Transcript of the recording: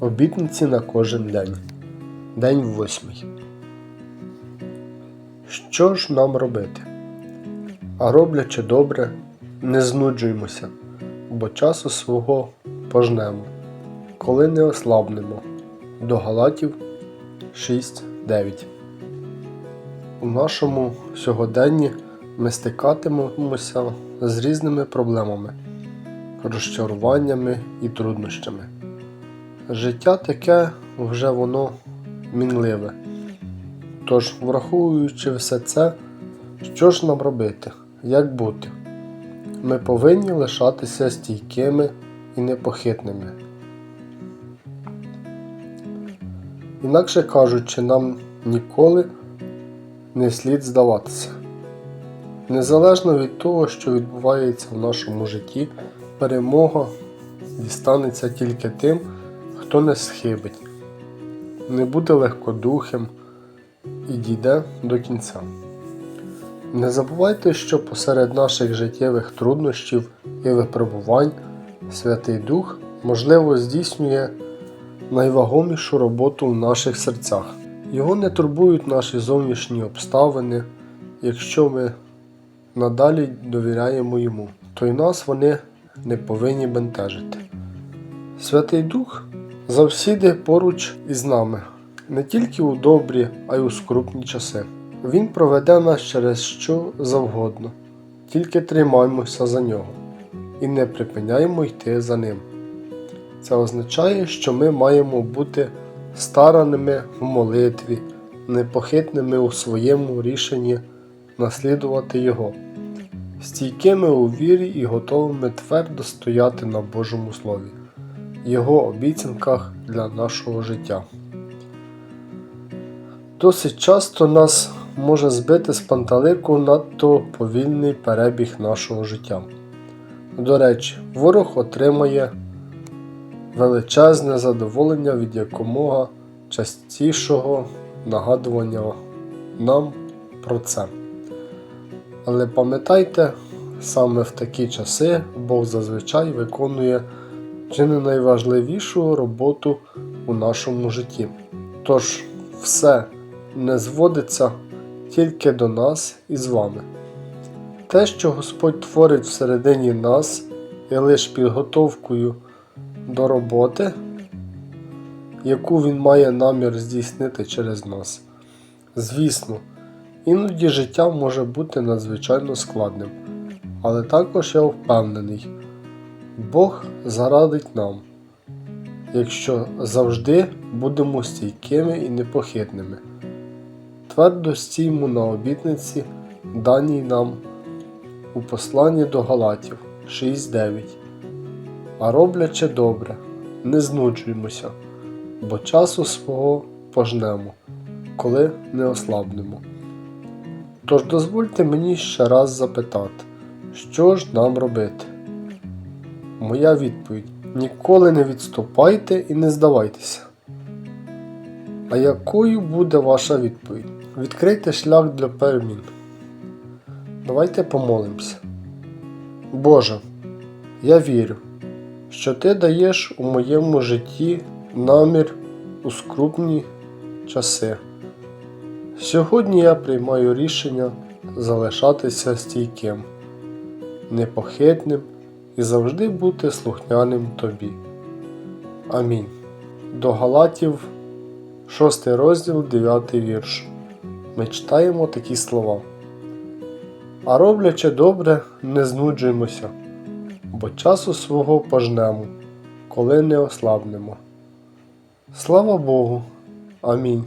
Обітниці на кожен день. День восьмий. Що ж нам робити? А роблячи добре, не знуджуймося, бо часу свого пожнемо, коли не ослабнемо. До Галатів 6.9. У нашому сьогоденні ми стикатимемося з різними проблемами, розчаруваннями і труднощами. Життя таке вже воно мінливе. Тож, враховуючи все це, що ж нам робити, як бути? Ми повинні лишатися стійкими і непохитними. Інакше кажучи, нам ніколи не слід здаватися. Незалежно від того, що відбувається в нашому житті, перемога дістанеться тільки тим, хто не схибить, не буде легкодухим і дійде до кінця. Не забувайте, що посеред наших життєвих труднощів і випробувань Святий Дух можливо здійснює найвагомішу роботу в наших серцях. Його не турбують наші зовнішні обставини, якщо ми надалі довіряємо йому, то й нас вони не повинні бентежити. Святий Дух завсіди поруч із нами, не тільки у добрі, а й у скрупні часи. Він проведе нас через що завгодно, тільки тримаймося за нього і не припиняємо йти за ним. Це означає, що ми маємо бути стараними в молитві, непохитними у своєму рішенні наслідувати Його, стійкими у вірі і готовими твердо стояти на Божому Слові, Його обіцянках для нашого життя. Досить часто нас може збити з панталику надто повільний перебіг нашого життя. До речі, ворог отримає величезне задоволення від якомога частішого нагадування нам про це. Але пам'ятайте, саме в такі часи Бог зазвичай виконує чи не найважливішу роботу у нашому житті. Тож все не зводиться тільки до нас і з вами. Те, що Господь творить всередині нас, є лише підготовкою до роботи, яку Він має намір здійснити через нас. Звісно, іноді життя може бути надзвичайно складним, але також я впевнений, Бог зарадить нам, якщо завжди будемо стійкими і непохитними. Твердо стіймо на обітниці, даній нам у посланні до Галатів 6.9. А роблячи добре, не знуджуймося, бо часу свого пожнемо, коли не ослабнемо. Тож дозвольте мені ще раз запитати, що ж нам робити? Моя відповідь: ніколи не відступайте і не здавайтеся. А якою буде ваша відповідь? Відкрийте шлях для перемін. Давайте помолимося. Боже, я вірю, що Ти даєш у моєму житті намір у скрупні часи. Сьогодні я приймаю рішення залишатися стійким, непохитним і завжди бути слухняним Тобі. Амінь. До Галатів, 6 розділ, 9 вірш. Ми читаємо такі слова. А роблячи добре, не знуджуємося, бо часу свого пожнемо, коли не ослабнемо. Слава Богу. Амінь.